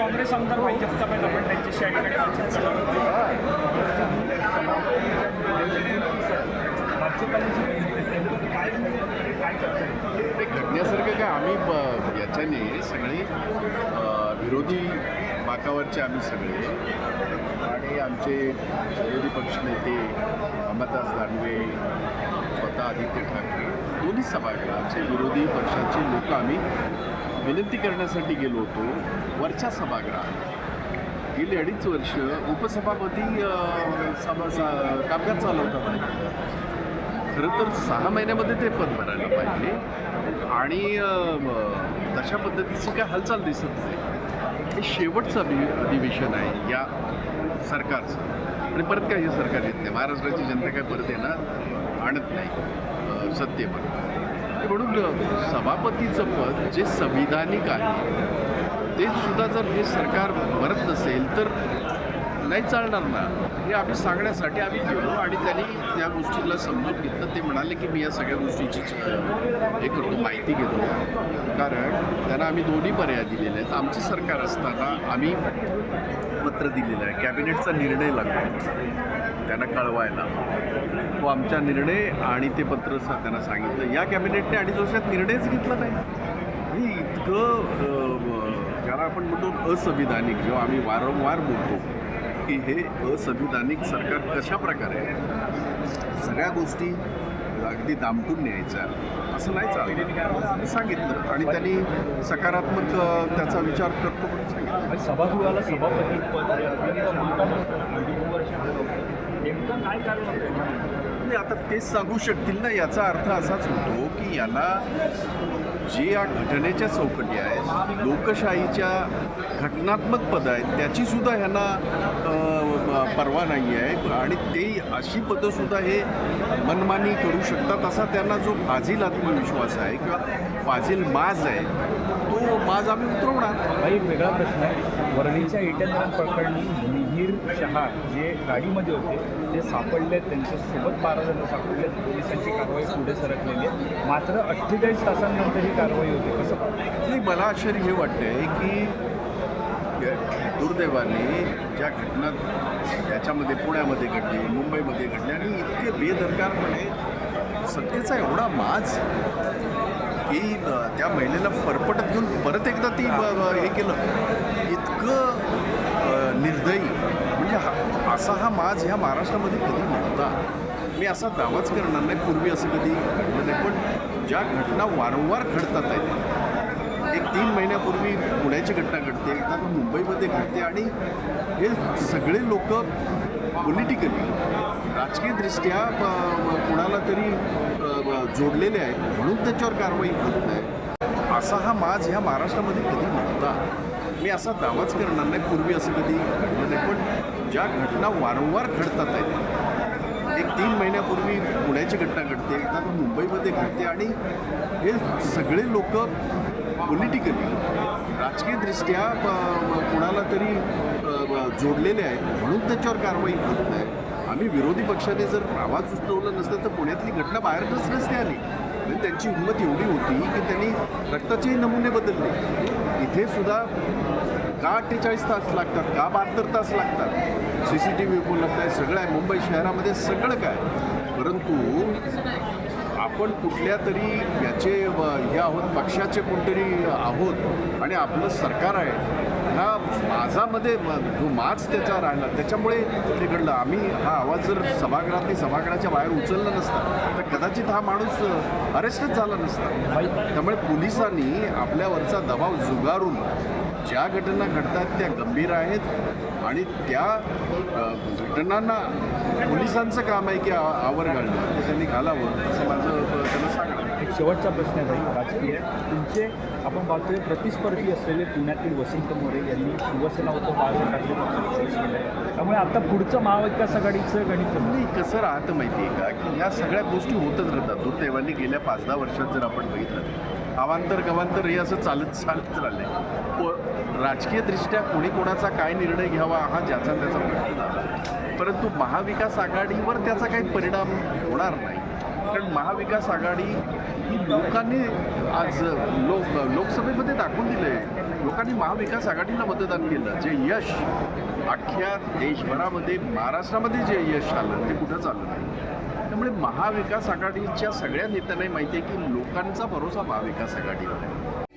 काँग्रेस आमदार वैद्य सभेत आपण त्यांच्याशी या ठिकाणी बातचीत करणार ते घडण्यासारखं काय? आम्ही याच्याने सगळे विरोधी बाकावरचे आम्ही सगळे आणि आमचे विरोधी पक्षनेते अंबादास दानवे स्वतः आदित्य ठाकरे दोन्ही सभागृहाचे विरोधी पक्षाचे लोक आम्ही विनंती करण्यासाठी गेलो होतो वरच्या सभागृहात. गेली अडीच वर्ष उपसभापती सभा सा- कामकाज चालवता पाहिजे खरं तर सहा महिन्यामध्ये ते पद भरायला पाहिजे. आणि तशा पद्धतीची काय हालचाल दिसत नाही. हे शेवटचं अधि अधिवेशन आहे या सरकारचं. आणि परत काय हे सरकार येत नाही. महाराष्ट्राची जनता काय परत येणार आणत नाही. अ, सत्तेवर म्हणून सभापतीचं पद जे संविधानिक आहे ते सुद्धा जर हे सरकार भरत नसेल तर नाही चालणार ना? हे आम्ही सांगण्यासाठी आम्ही गेलो आणि त्यांनी त्या गोष्टीला समजून घेतलं. ते म्हणाले की मी या सगळ्या गोष्टीची हे करतो माहिती घेतो. कारण त्यांना आम्ही दोन्ही पर्याय दिलेले आहेत. आमचं सरकार असताना आम्ही पत्र दिलेलं आहे. कॅबिनेटचा निर्णय लागतो त्यांना कळवायला. तो आमचा निर्णय आणि ते पत्र सा- त्यांना सांगितलं. या कॅबिनेटने अडीच वर्षात निर्णयच घेतला नाही. हे इतकं ज्याला आपण म्हणतो असंविधानिक जेव्हा आम्ही वारंवार बोलतो की हे असंविधानिक सरकार कशा प्रकारे सगळ्या गोष्टी अगदी दामटून न्यायच्या. असं नाही चाललं सांगितलं. आणि त्यांनी सकारात्मक त्याचा विचार करतो म्हणून सांगितलं. सभागृहाला सभापती पद नेमकं काय कारण होतं? आता तेच सांगू शकतील ना याचा अर्थ असाच होतो की याला जे या घटनेच्या चौकटी आहेत लोकशाहीच्या घटनात्मक पद आहेत त्याचीसुद्धा ह्यांना पर्वा नाही आहे. आणि ते अशी पदंसुद्धा हे मनमानी करू शकतात असा त्यांना जो फाजील आत्मविश्वास आहे किंवा फाजील माज आहे तो माज आम्ही उतरवणार. हा एक वेगळा प्रश्न आहे. वरळीच्या इटेंद्रन प्रकरणी मिहीर शहा जे गाडीमध्ये होते ते सापडले त्यांच्यासोबत बारा जण सापडले पोलिसांची कारवाई पुढे सरकलेली आहे. मात्र अठ्ठेचाळीस तासांनंतर ही कारवाई होते. कसं? नाही मला आश्चर्य हे वाटतंय की या- दुर्दैवाने ज्या घटना याच्यामध्ये पुण्यामध्ये घडली मुंबईमध्ये घडल्या आणि इतके बेदरकारपणे सत्तेचा एवढा माज की त्या महिलेला फरफटत घेऊन परत एकदा ती हे केलं. इतकं निर्दयी. म्हणजे हा असा हा माज ह्या महाराष्ट्रामध्ये कधी नव्हता. मी असा दावाच करणार नाही पूर्वी असं कधी घडलं नाही. पण ज्या घटना वारंवार घडतात आहेत एक तीन महिन्यापूर्वी पुण्याची घटना घडते एकदा मुंबईमध्ये घडते आणि हे सगळे लोक पॉलिटिकली राजकीयदृष्ट्या कुणाला तरी जोडलेले आहेत म्हणून त्याच्यावर कारवाई होत नाही. असा हा माज ह्या महाराष्ट्रामध्ये कधी नव्हता. मी असा दावाच करणार नाही पूर्वी असं कधी घडलं नाही पण ज्या घटना वारंवार घडतात आहेत एक तीन महिन्यापूर्वी पुण्याची घटना घडते एकदा मुंबईमध्ये घडते आणि हे सगळे लोक पॉलिटिकली राजकीयदृष्ट्या कुणाला तरी जोडलेले आहेत म्हणून त्याच्यावर कारवाई होत नाही. आम्ही विरोधी पक्षाने जर आवाज उचलवला नसतं तर पुण्यातली घटना बाहेरच नसते आली. आणि त्यांची हिंमत एवढी होती की त्यांनी रक्ताचेही नमुने बदलले. इथे सुद्धा का अठ्ठेचाळीस तास लागतात का बहात्तर तास लागतात? सी सी टी व्ही लागत आहे सगळं आहे. मुंबई शहरामध्ये सगळं काय परंतु आपण कुठल्या तरी याचे व- हे आहोत पक्षाचे कोणतरी आहोत आणि आपलं सरकार आहे ह्या माझामध्ये जो माज त्याचा राहिला त्याच्यामुळे ते घडलं. आम्ही हा आवाज जर सभागृहातली सभागृहाच्या बाहेर उचलला नसता तर कदाचित हा माणूस अरेस्टच झाला नसता. त्यामुळे पोलिसांनी आपल्यावरचा दबाव जुगारून ज्या घटना घडतात त्या गंभीर आहेत. आणि त्या घटनांना पोलिसांचं काम आहे की आवर घालणं ते त्यांनी घालावं असं माझं त्यांना सांगणं. एक शेवटचा प्रश्न आहे राजकीय. तुमचे आपण पाहतोय प्रतिस्पर्धी असलेले पुण्यातील वसंत मोरे यांनी शिवसेना प्रवेश केला आहे त्यामुळे आता पुढचं महाविकास आघाडीचं गणित? नाही कसं राहतं माहिती आहे का की ह्या सगळ्या गोष्टी होतच राहतात. दुर्दैवाने गेल्या पाच दहा वर्षात जर आपण बघितलं अवांतर गवांतर हे असं चालत चालत राहिलं प राजकीयदृष्ट्या कोणी कोणाचा काय निर्णय घ्यावा हा ज्याचा त्याचा प्रश्न झाला. परंतु महाविकास आघाडीवर त्याचा काही परिणाम होणार नाही. कारण महाविकास आघाडी ही लोकांनी आज लोक लोकसभेमध्ये दाखवून दिले लोकांनी महाविकास आघाडीला मतदान केलं. जे यश अख्ख्या देशभरामध्ये महाराष्ट्रामध्ये जे यश आलं ते कुठं चाललं नाही? त्यामुळे महाविकास आघाडीच्या सगळ्या नेत्यांनाही माहिती आहे की लोकांचा भरोसा महाविकास आघाडीवर आहे.